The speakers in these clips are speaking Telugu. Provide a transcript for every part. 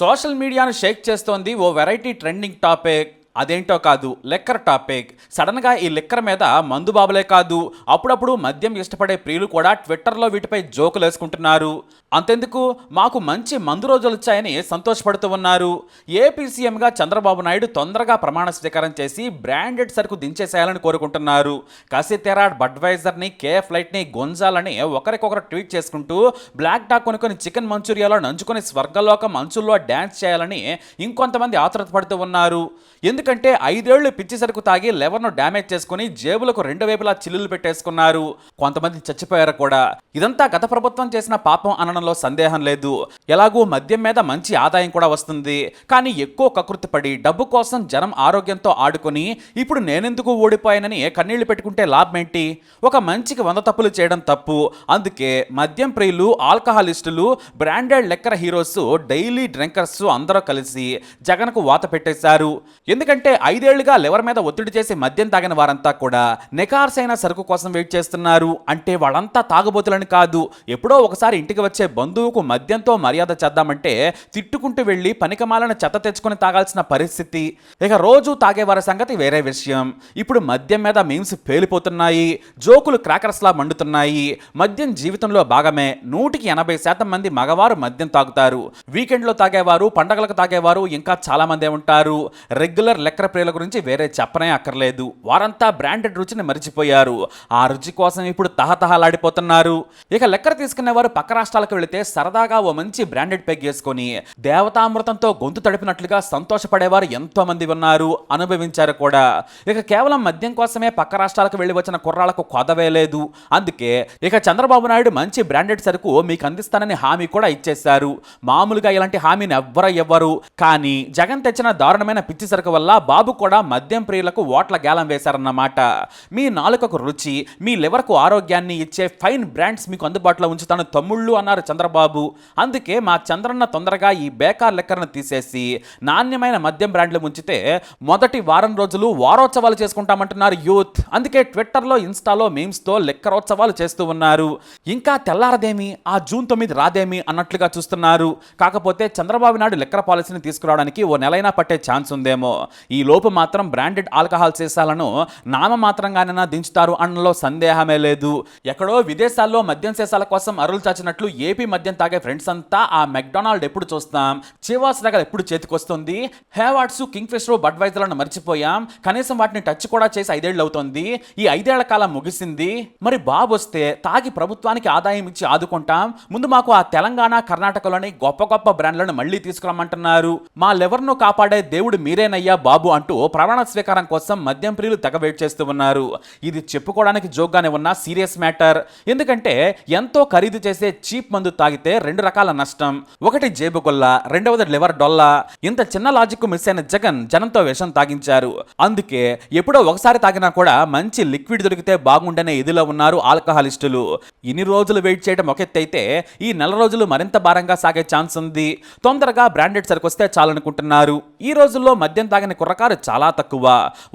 సోషల్ మీడియాను షేక్ చేస్తోంది ఓ వెరైటీ ట్రెండింగ్ టాపిక్. అదేంటో కాదు లెక్కర్ టాపిక్. సడన్గా ఈ లెక్కర్ మీద మందు బాబులే కాదు అప్పుడప్పుడు మద్యం ఇష్టపడే ప్రియులు కూడా ట్విట్టర్లో వీటిపై జోకులు వేసుకుంటున్నారు. అంతెందుకు? మాకు మంచి మందు రోజులు వచ్చాయని సంతోషపడుతూ ఉన్నారు. ఏపీ సీఎంగా చంద్రబాబు నాయుడు తొందరగా ప్రమాణ స్వీకారం చేసి బ్రాండెడ్ సరుకు దించేసేయాలని కోరుకుంటున్నారు. కసితెరాడ్ బడ్వైజర్ని కే ఫ్లైట్ని గొంజాలని ఒకరికొకరు ట్వీట్ చేసుకుంటూ బ్లాక్ టాక్ కొనుక్కొని చికెన్ మంచూరియాలో నంచుకొని స్వర్గలోకం అంచుల్లో డ్యాన్స్ చేయాలని ఇంకొంతమంది ఆతృత పడుతూ ఉన్నారు. ఎందుకు ఎందుకంటే ఐదేళ్ళు పిచ్చి సరుకు తాగి లెవర్ను డ్యామేజ్ చేసుకుని జేబులకు రెండు వైపులా చిల్లులు పెట్టేసుకున్నారు. కొంతమంది చచ్చిపోయారు కూడా. ఇదంతా గత ప్రభుత్వం చేసిన పాపం అనడంలో సందేహం లేదు. ఎలాగూ మద్యం మీద మంచి ఆదాయం కూడా వస్తుంది. కానీ ఎక్కువ కకృతి పడి డబ్బు కోసం జనం ఆరోగ్యంతో ఆడుకుని ఇప్పుడు నేనెందుకు ఓడిపోయానని కన్నీళ్ళు పెట్టుకుంటే లాభం ఏంటి ఒక మంచికి వంద తప్పులు చేయడం తప్పు. అందుకే మద్యం ప్రియులు ఆల్కహాలిస్టులు బ్రాండెడ్ లెక్కర హీరోస్ డైలీ డ్రింకర్స్ అందరూ కలిసి జగన్కు వాత పెట్టేశారు. ఎందుకంటే ఐదేళ్ళుగా లివర్ మీద ఒత్తిడి చేసి మద్యం తాగిన వారంతా కూడా నికార్సైన సరుకు కోసం వెయిట్ చేస్తున్నారు. అంటే వాళ్ళంతా తాగబోతులని కాదు. ఎప్పుడో ఒకసారి ఇంటికి వచ్చే బంధువుకు మద్యంతో మర్యాద చేద్దామంటే తిట్టుకుంటూ వెళ్ళి పనికమాలను చెత్త తెచ్చుకొని తాగాల్సిన పరిస్థితి. ఇక రోజు తాగేవారి సంగతి వేరే విషయం. ఇప్పుడు మద్యం మీద మీమ్స్ పేలిపోతున్నాయి. జోకులు క్రాకర్స్లా మండుతున్నాయి. మద్యం జీవితంలో భాగమే. నూటికి ఎనభై శాతం మంది మగవారు మద్యం తాగుతారు. వీకెండ్లో తాగేవారు పండగలకు తాగేవారు ఇంకా చాలామందే ఉంటారు. రెగ్యులర్ లెక్కర ప్రియుల గురించి వేరే చెప్పనే అక్కర్లేదు. వారంతా బ్రాండెడ్ రుచిని మరిచిపోయారు. ఆ రుచి కోసం ఇప్పుడు తహతహలాడిపోతున్నారు. ఇక లెక్కర తీసుకునేవారు పక్క రాష్ట్రాలకు వెళితే సరదాగా ఓ మంచి బ్రాండెడ్ పెగ్ వేసుకొని దేవతామృతంతో గొంతు తడిపినట్లుగా సంతోషపడేవారు ఎంతో మంది ఉన్నారు అనుభవించారు కూడా. ఇక కేవలం మద్యం కోసమే పక్క రాష్ట్రాలకు వెళ్ళి వచ్చిన కుర్రాళ్ళకు కొదవే లేదు. అందుకే ఇక చంద్రబాబు నాయుడు మంచి బ్రాండెడ్ సరుకు మీకు అందిస్తానని హామీ కూడా ఇచ్చేశారు. మామూలుగా ఇలాంటి హామీని ఎవ్వరు ఇవ్వరు. కానీ జగన్ తెచ్చిన దారుణమైన పిచ్చి సరుకు వల్ల బాబు కూడా మద్యం ప్రియులకు ఓట్ల గేలం వేశారన్నమాట. మీ నాలుకకు రుచి మీ లివర్కు ఆరోగ్యాన్ని ఇచ్చే ఫైన్ బ్రాండ్స్ మీకు అందుబాటులో ఉంచుతాను తమ్ముళ్ళు అన్నారు చంద్రబాబు. అందుకే మా చంద్రన్న తొందరగా ఈ బేకార్ లెక్కర్ను తీసేసి నాణ్యమైన మద్యం బ్రాండ్లు ఉంచితే మొదటి వారం రోజులు వారోత్సవాలు చేసుకుంటామంటున్నారు యూత్. అందుకే ట్విట్టర్లో ఇన్స్టాలో మీమ్స్తో లెక్కరోత్సవాలు చేస్తూ ఉన్నారు. ఇంకా తెల్లారదేమి? ఆ జూన్ తొమ్మిది రాదేమి? అన్నట్లుగా చూస్తున్నారు. కాకపోతే చంద్రబాబు నాయుడు లెక్కర పాలసీని తీసుకురావడానికి ఓ నెలైనా పట్టే ఛాన్స్ ఉందేమో. ఈ లోపు మాత్రం బ్రాండెడ్ ఆల్కహాల్ సీసాలను నామమాత్రంగానైనా దించుతారు అనడంలో సందేహమే లేదు. ఎక్కడో విదేశాల్లో మద్యం సీసాల కోసం అరులు చాచినట్లు ఏపీ మద్యం తాగే ఫ్రెండ్స్ అంతా ఆ మెక్డొనాల్డ్ ఎప్పుడు చూస్తాం? చివాస్ రగల్ ఎప్పుడు చేతికొస్తుంది? హేవాట్స్ కింగ్ ఫిషర్ బడ్వైజర్లను మర్చిపోయాం. కనీసం వాటిని టచ్ కూడా చేసి ఐదేళ్ళు అవుతుంది. ఈ ఐదేళ్ళ కాలం ముగిసింది. మరి బాబు వస్తే తాగి ప్రభుత్వానికి ఆదాయం ఇచ్చి ఆదుకుంటాం. ముందు మాకు ఆ తెలంగాణ కర్ణాటకలోని గొప్ప గొప్ప బ్రాండ్లను మళ్ళీ తీసుకురమ్మంటున్నారు. మా లెవర్ను కాపాడే దేవుడు మీరేనయ్యా బాబు అంటూ ప్రమాణ స్వీకారం కోసం మద్యం ప్రియులు తెగ వెయిట్ చేస్తూ ఉన్నారు. ఇది చెప్పుకోవడానికి జోక్గానే ఉన్న సీరియస్ మ్యాటర్. ఎందుకంటే ఎంతో ఖరీదు చేసే చీప్ మందు తాగితే రెండు రకాల నష్టం. ఒకటి జేబు గొల్ల రెండవది లివర్ డొల్ల. ఇంత చిన్న లాజిక్ మిస్ అయిన జగన్ జనంతో విషం తాగించారు. అందుకే ఎప్పుడో ఒకసారి తాగినా కూడా మంచి లిక్విడ్ దొరికితే బాగుండనే ఇదిలో ఉన్నారు ఆల్కహాలిస్టులు. ఇన్ని రోజులు వెయిట్ చేయడం ఒక ఎత్తు అయితే ఈ నెల రోజులు మరింత భారంగా సాగే ఛాన్స్ ఉంది. తొందరగా బ్రాండెడ్ సరికొస్తే చాలనుకుంటున్నారు. ఈ రోజుల్లో మద్యం తాగిన కుర్రకారు చాలా తక్కువ.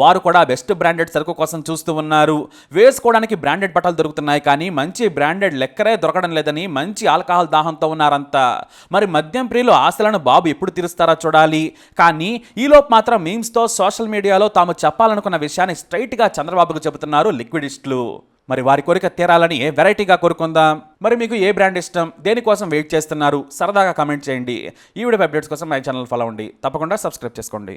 వారు కూడా బెస్ట్ బ్రాండెడ్ సరుకు కోసం చూస్తూ ఉన్నారు. వేసుకోవడానికి బ్రాండెడ్ బట్టలు దొరుకుతున్నాయి కానీ మంచి బ్రాండెడ్ లెక్కరే దొరకడం లేదని మంచి ఆల్కహాల్ దాహంతో ఉన్నారంతా. మరి మద్యం ప్రియులు ఆశలను బాబు ఎప్పుడు తీరుస్తారా చూడాలి. కానీ ఈలోపు మాత్రం మీమ్స్తో సోషల్ మీడియాలో తాము చెప్పాలనుకున్న విషయాన్ని స్ట్రైట్గా చంద్రబాబుకు చెబుతున్నారు లిక్విడిస్టులు. మరి వారి కోరిక తీరాలని వెరైటీగా కోరుకుందాం? మరి మీకు ఏ బ్రాండ్ ఇష్టం? దేనికోసం వెయిట్ చేస్తున్నారు? సరదాగా కామెంట్ చేయండి. ఈ వీడియో అప్డేట్స్ కోసం మై ఛానల్ ఫాలో అవ్వండి. తప్పకుండా సబ్స్క్రైబ్ చేసుకోండి.